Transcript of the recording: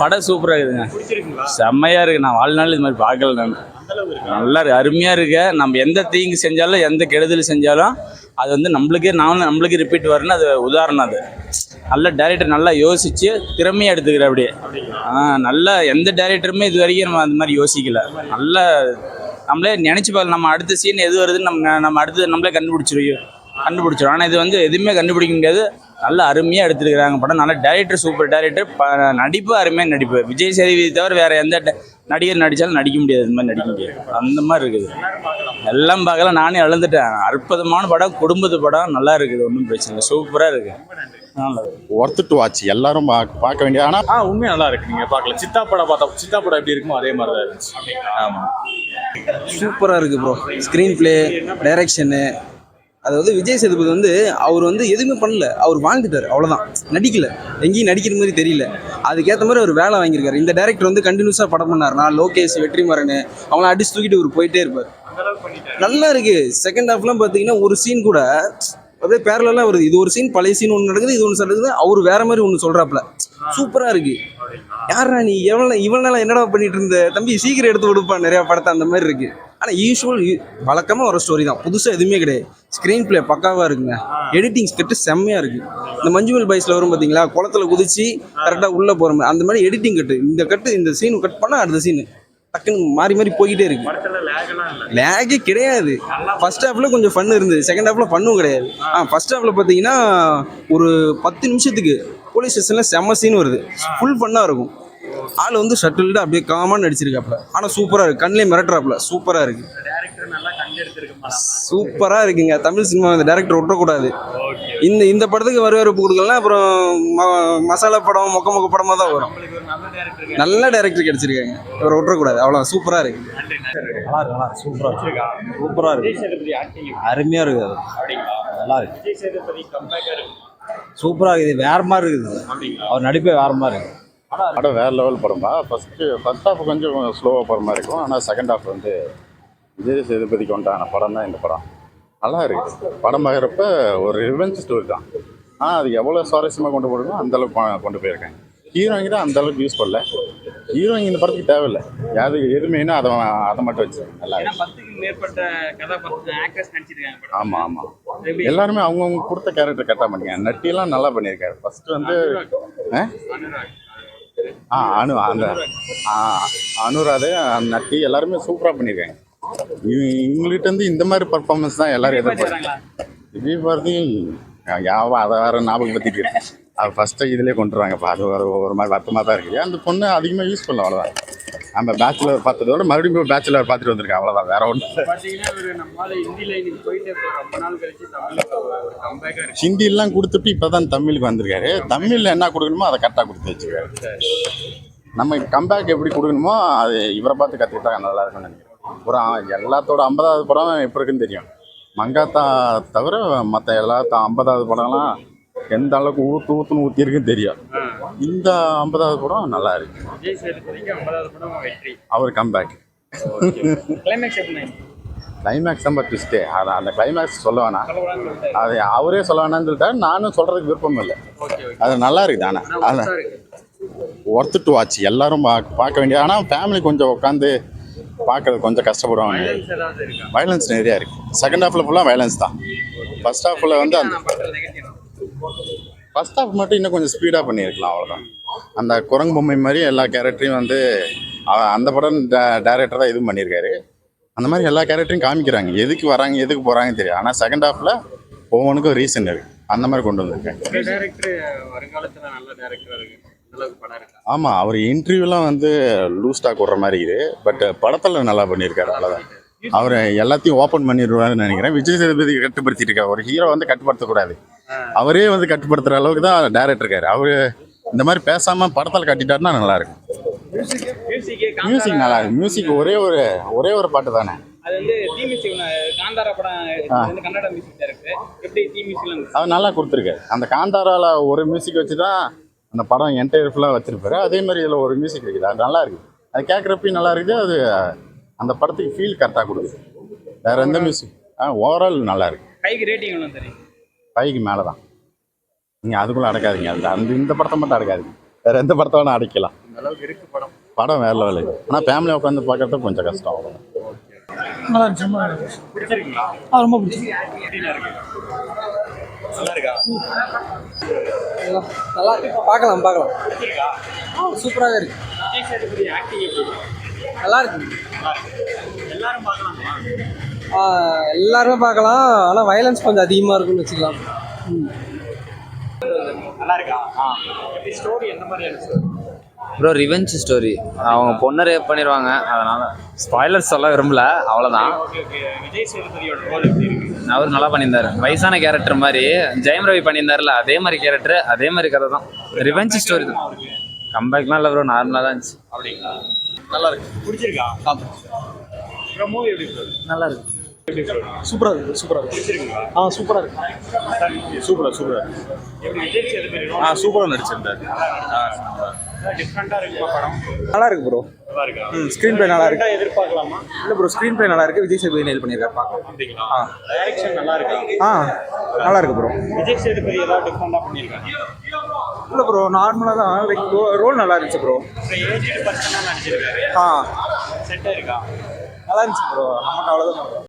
படம் சூப்பராக இருக்குதுங்க. செம்மையாக இருக்குது நான் வாழ்நாள் இது மாதிரி பார்க்கல நான். நல்லா இருக்கு. அருமையாக இருக்கு. நம்ம எந்த தீங்கு செஞ்சாலும் எந்த கெடுதல் செஞ்சாலும் அது வந்து நம்மளுக்கே நானும் நம்மளுக்கு ரிப்பீட் வரணும்னு அது உதாரணம் அது. நல்ல டேரக்டர் நல்லா யோசிச்சு திறமையாக எடுத்துக்கிற அப்படியே. நல்ல எந்த டேரக்டருமே இது வரைக்கும் நம்ம அந்த மாதிரி யோசிக்கல. நல்ல நம்மளே நினச்சி பார்க்கலாம் நம்ம அடுத்த சீன் எது வருதுன்னு நம்ம நம்ம அடுத்து நம்மளே கண்டுபிடிச்சிருவோம். கண்டுபிடிச்சிடும் ஆனால் இது வந்து எதுவுமே கண்டுபிடிக்க முடியாது. நல்ல அருமையாக எடுத்துருக்காங்க படம். நல்ல டேரக்டர் சூப்பர் டேரக்டர் ப நடிப்பு அருமையாக நடிப்பு. விஜய் சேதுபதி தவிர வேறு எந்த நடிகர் நடித்தாலும் நடிக்க முடியாது. இந்த மாதிரி நடிக்க முடியாது. அந்த மாதிரி இருக்குது. எல்லாரும் பார்க்கலாம் எல்லாம் பார்க்கலாம். நானே இழந்துட்டேன். அற்புதமான படம். குடும்பத்து படம். நல்லா இருக்குது. ஒன்றும் பிரச்சனை இல்லை. சூப்பராக இருக்குது ஒர்த்து டு வாட்ச் எல்லாரும் பா- பார்க்க வேண்டிய ஆனால் ஆ உண்மையா நல்லா இருக்கு. நீங்க பார்க்கல. சித்தா படம் பார்த்தா சித்தா படம் எப்படி இருக்குமோ அதே மாதிரி தான் இருந்துச்சு. ஆமா. சூப்பராக இருக்குது ப்ரோ ஸ்க்ரீன் ப்ளே டைரக்ஷனு அதாவது விஜய் சேதுபதி வந்து அவர் வந்து எதுவுமே பண்ணல. அவர் வாழ்ந்துட்டார். அவ்வளோதான் நடிக்கல. எங்கேயும் நடிக்கிற மாதிரி தெரியல. அதுக்கேற்ற மாதிரி அவர் வேலை வாங்கியிருக்காரு. இந்த டேரக்டர் வந்து கண்டினியூஸாக படம் பண்ணார்னா லோகேஷ் வெற்றிமாறன் அவங்கள அடிச்சு தூக்கிட்டு அவர் போயிட்டே இருப்பார். நல்லா இருக்கு. செகண்ட் ஹாஃப்லாம் பார்த்தீங்கன்னா ஒரு சீன் கூட அப்படியே பேரலாம் வருது. இது ஒரு சீன் பழைய சீன் ஒன்று நடக்குது இது ஒன்று நடக்குது. அவர் வேற மாதிரி ஒன்று சொல்கிறாப்புல சூப்பராக இருக்கு. யாரா நீ? எவ்வளோ இவ்வளோ நாளாக என்னடா பண்ணிட்டு இருந்த? தம்பி சீக்கிரம் எடுத்து கொடுப்பா நிறையா படத்தை அந்த மாதிரி இருக்குது ஆனால் யூஸ்வல் வழக்கமாக வர ஸ்டோரி தான். புதுசாக எதுவுமே கிடையாது. ஸ்க்ரீன் பிளே பக்காவாக இருக்குங்க. எடிட்டிங் ஸ்கிரிப்ட் செம்மையாக இருக்குது இந்த மஞ்சுமல் பாய்ஸில் வரும் பார்த்தீங்களா குளத்துல குதிச்சு கரெக்டாக உள்ளே போகிற மாதிரி. அந்த மாதிரி எடிட்டிங் கட்டு இந்த கட்டு இந்த சீன் கட் பண்ணால் அடுத்த சீன் டக்குன்னு மாறி மாறி போய்கிட்டே இருக்கு. லேகே கிடையாது. ஃபர்ஸ்ட் ஹாஃபில் கொஞ்சம் ஃபன் இருந்தது. செகண்ட் ஹாஃபில் ஃபன்னும் கிடையாது. ஆ ஃபர்ஸ்ட் ஹாஃபில் பார்த்தீங்கன்னா ஒரு பத்து நிமிஷத்துக்கு போலீஸ் ஸ்டேஷனில் செம்ம சீன் வருது. ஃபுல் ஃபன்னாக இருக்கும். ஆள் வந்து ஷட்டில்டு அப்படியே காமன் நடிச்சிருக்காப்ல ஆனால் சூப்பராக இருக்கு. கண்ணிலே மிரட்டுறாப்ல சூப்பராக இருக்கு. டேரக்டர் நல்லா கண்டெடுத்திருக்க படம் சூப்பராக இருக்குங்க. தமிழ் சினிமா இந்த டேரக்டர் விட்டுறக்கூடாது. ஓகே இந்த இந்த படத்துக்கு வரவேற்பு கொடுக்கலாம் அப்புறம் ம- மசாலா படம் மொக்க மொக்க படமாக தான் வரும். நல்ல டேரக்டர் கிடைச்சிருக்காங்க. இவர் விட்டுறக்கூடாது. அவ்வளோ சூப்பராக இருக்கு. நன்றி நன்றி நல்லா இருக்கு நல்லா இருக்கு. சூப்பரா பிடிச்சிருக்கா சூப்பரா இருக்கு. விஜய் சேதுபதி ஆக்டிங் அருமையா இருக்குது அது. நல்லா இருக்கு. விஜய் சேதுபதி கம்பேக்கா இருக்கு. சூப்பரா இருக்குது. வேற மாதிரி இருக்குது. அவர் நடிப்பே வேற மாதிரி இருக்கு. படம் வேறு லெவல் படமா ஃபஸ்ட்டு ஃபஸ்ட் ஹாஃப் கொஞ்சம் ஸ்லோவாக போகிற மாதிரி இருக்கும். ஆனால் செகண்ட் ஹாஃப் வந்து விஜய் சேதுபதிக்கு உண்டான படம் தான் இந்த படம். நல்லா இருக்கு. படம் பார்க்குறப்ப ஒரு ரிவெஞ்ச் ஸ்டோரி தான். ஆனால் அது எவ்வளோ சுவாரஸ்யமாக கொண்டு போகணுமோ அந்த அளவுக்கு கொ- கொண்டு போயிருக்காங்க ஹீரோயிங்க தான் அந்த அளவுக்கு யூஸ் பண்ணல. ஹீரோயிங் இந்த படத்துக்கு தேவையில்லை. யாரு எது மெயினோ அதை அதை மட்டும் வச்சு. நல்லா மேற்பட்ட ஆமாம் ஆமாம் எல்லாருமே அவங்கவுங்க கொடுத்த கேரக்டர் கரெக்டாக பண்ணிருக்காங்க நட்டியெல்லாம் நல்லா பண்ணியிருக்காரு. ஃபர்ஸ்ட் வந்து ஆ? அனு அந்த அனுராது நட்டி எல்லாருமே சூப்பராக பண்ணியிருக்காங்க இவங்க இவங்கள்ட்ட இருந்து இந்த மாதிரி பர்ஃபார்மன்ஸ் தான் எல்லாரும் எதிர்பார்க்குறாங்க? விஜய் பாரதி யாவா அதை வேற ஞாபகப்படுத்திட்டு இருக்கேன் அது ஃபஸ்ட்டு இதிலே கொண்டுருவாங்கப்பா அது ஒரு ஒரு மாதிரி வருத்தமாக தான் இருக்குது அந்த பொண்ணு அதிகமாக யூஸ் பண்ணல அவ்வளோதான் நம்ம பேச்சுலர் பார்த்ததோட மறுபடியும் போய் பேச்சுலர் பார்த்துட்டு வந்திருக்கேன். அவ்வளோதான் வேற இருக்கு. ஹிந்திலாம் கொடுத்துட்டு இப்போ தான் தமிழுக்கு வந்திருக்காரு. தமிழில் என்ன கொடுக்கணுமோ அதை கரெக்டாக கொடுத்து வச்சுருக்காரு. நம்ம கம்பேக் எப்படி கொடுக்கணுமோ அது இவரை பார்த்து கற்றுக்கிட்டா நல்லா இருக்கும்னு நினைக்கிறேன். ஒரு எல்லாத்தோட ஐம்பதாவது படம் எப்படி இருக்குன்னு தெரியும். மங்காத்தா தவிர மற்ற எல்லாத்த ஐம்பதாவது படம்லாம் எந்த அளவுக்கு ஊத்து ஊத்துன்னு ஊற்றிருக்குன்னு தெரியும். இந்த ஐம்பதாவது படம் நல்லா இருக்கு. விஜய் சேதுபதிக்கு ஐம்பதாவது படம் வெற்றி. அவர் கம்பேக் கிளைமேக்ஸ் கிளைமேக்ஸ் தான் ட்விஸ்ட்டே அதை அந்த கிளைமேக்ஸ் சொல்ல வேணாம். அது அவரே சொல்ல வேணாம்னு சொல்லிட்டாரு. நானும் சொல்கிறதுக்கு விருப்பம் இல்லை. அது நல்லா இருக்குது ஆனால் ஆனா அது ஒர்த்தா டு வாட்ச் எல்லாரும் பார்க்க வேண்டிய ஆனால் ஃபேமிலி கொஞ்சம் உட்காந்து பார்க்கறது கொஞ்சம் கஷ்டப்படுவாங்க. வயலன்ஸ் நிறையா இருக்குது செகண்ட் ஹாஃபில் ஃபுல்லாக வயலன்ஸ் தான். ஃபர்ஸ்ட் ஹாஃபில் வந்து அந்த ஃபர்ஸ்ட் ஹாஃப் மட்டும் இன்னும் கொஞ்சம் ஸ்பீடாக பண்ணியிருக்கலாம் அவ்வளோதான் அந்த குரங்கு பொம்மை மாதிரி எல்லா கேரக்டரையும் வந்து அந்த படம் டேரக்டர் தான் இதுவும் பண்ணியிருக்காரு. அந்த மாதிரி எல்லா கேரக்டரையும் காமிக்கிறாங்க. எதுக்கு வராங்க எதுக்கு போகிறாங்கன்னு தெரியும் ஆனால் செகண்ட் ஹாஃபில் ஒவ்வொன்றுக்கும் ரீசன் இருக்குது அந்த மாதிரி கொண்டு வந்திருக்காங்க. ஆமாம் அவர் இன்டர்வியூலாம் வந்து லூஸ் டாக் விடுற மாதிரி இருக்குது. பட் படத்தில் நல்லா பண்ணியிருக்காரு அவ்வளோதான் அவர் எல்லாத்தையும் ஓப்பன் பண்ணிடுவாருன்னு நினைக்கிறேன். விஜய் சேதுபதி கட்டுப்படுத்திட்டு இருக்காரு. ஒரு ஹீரோ வந்து கட்டுப்படுத்தக்கூடாது. அவரே வந்து கட்டுப்படுத்துற அளவுக்கு தான் டேரக்டர் இருக்காரு. அவர் இந்த மாதிரி பேசாமல் படத்தில் கட்டிட்டாருன்னா நல்லா இருக்கும் மியூசிக் நல்லா இருக்கு மியூசிக் ஒரே ஒரு ஒரே ஒரு பாட்டு தானே. அது நல்லா கொடுத்துருக்காரு. அந்த காந்தாரால ஒரு மியூசிக் வச்சு தான் அந்த படம் என்டையர் ஃபுல்லாக வச்சிருப்பாரு. அதே மாதிரி இதில் ஒரு மியூசிக் இருக்குது. அது நல்லா இருக்குது. அது கேட்குறப்பையும் நல்லா இருக்குது. அது அந்த படத்துக்கு ஃபீல் கரெக்டாக கொடுக்குது. வேற எந்த மியூசிக் ஆ ஓவரால் நல்லா இருக்கு. கைக்கு ரேட்டிங் எவ்வளோ தெரியும்? ஃபைவ்க்கு மேலே தான் நீங்கள் அதுக்குள்ளே அடக்காதீங்க. அந்த அந்த இந்த படத்தை மட்டும் அடக்காதீங்க. வேற எந்த படத்தை வேணால் அடைக்கலாம். அளவுக்கு இருக்கு படம். படம் வேற லெவலு ஆனால் ஃபேமிலியாக உட்காந்து பார்க்கறது கொஞ்சம் கஷ்டம். அவ்வளவுதான். நல்லா இருந்துச்சு ரொம்ப நல்லா இருந்துச்சு பிடிச்சிருக்கீங்களா? ஆ ரொம்ப பிடிச்சி இருக்கு. நல்லா இருக்கா? நல்லா இருக்கு. பார்க்கலாம் பார்க்கலாம். பிடிச்சிருக்கா? சூப்பராக இருக்கு. நல்லா இருக்கு எல்லாரும் பார்க்கலாமா? எல்லாருமே பார்க்கலாம். ஆனால் வயலன்ஸ் கொஞ்சம் அதிகமாக இருக்குன்னு வச்சுக்கலாம். நல்லா இருக்கா ஸ்டோரி எந்த மாதிரியான ஸ்டோரி ப்ரோ ரிவெஞ்ச் ஸ்டோரி அவங்க பொண்ணை ரேப் பண்ணிடுவாங்க அதனால ஸ்பாய்லர்ஸ் சொல்ல விரும்பல. அவ்வளோதான் ஓகே ஓகே. விஜய் சேதுபதியோட ரோல் எப்படி இருக்கு? அவர் நல்லா பண்ணியிருந்தாரு. வயசான கேரக்டர் மாதிரி. ஜெயம் ரவி பண்ணியிருந்தாருல அதே மாதிரி கேரக்டர் அதே மாதிரி கதை தான் ரிவெஞ்ச் ஸ்டோரி தான் கம்பேக்லாம் இல்லை ப்ரோ நார்மலாக தான் இருந்துச்சு. அப்படிங்களா? நல்லா இருக்கு பிடிச்சிருக்கா அப்புறம் மூவி எப்படி? நல்லா இருக்கு? சூப்பராக இருக்கு சூப்பராக இருக்கு ஆ சூப்பராக இருக்கு. சூப்பரா சூப்பரா ஆ சூப்பரா நடிச்சிருந்தாரு. டிஃப்ரெண்டா இருக்குமா படம். நல்லா இருக்கு ப்ரோ நல்லா இருக்கா ம் ஸ்க்ரீன் பிளே நல்லா இருக்கு எதிர்பார்க்கலாமா? இல்லை ப்ரோ ஸ்க்ரீன் பிளே நல்லா இருக்கு விஜய் சேதுபதி நெல் பண்ணியிருக்காரு பார்க்கலாம் அப்படிங்களா? டைரக்ஷன் நல்லா இருக்கா ஆ நல்லா இருக்கு ப்ரோ விஜய் சேதுபதி ஏதாவது டிஃப்ரெண்டா பண்ணியிருக்காங்க இல்லை ப்ரோ நார்மலாக தான். லைக் ரோல் நல்லா இருந்துச்சு ப்ரோ ஏஜ்டு பர்சனாக நடிச்சிருக்காரு. ஆ. செட்டாக இருக்கா? நல்லா இருந்துச்சு ப்ரோ நமக்கு அவ்வளோதான்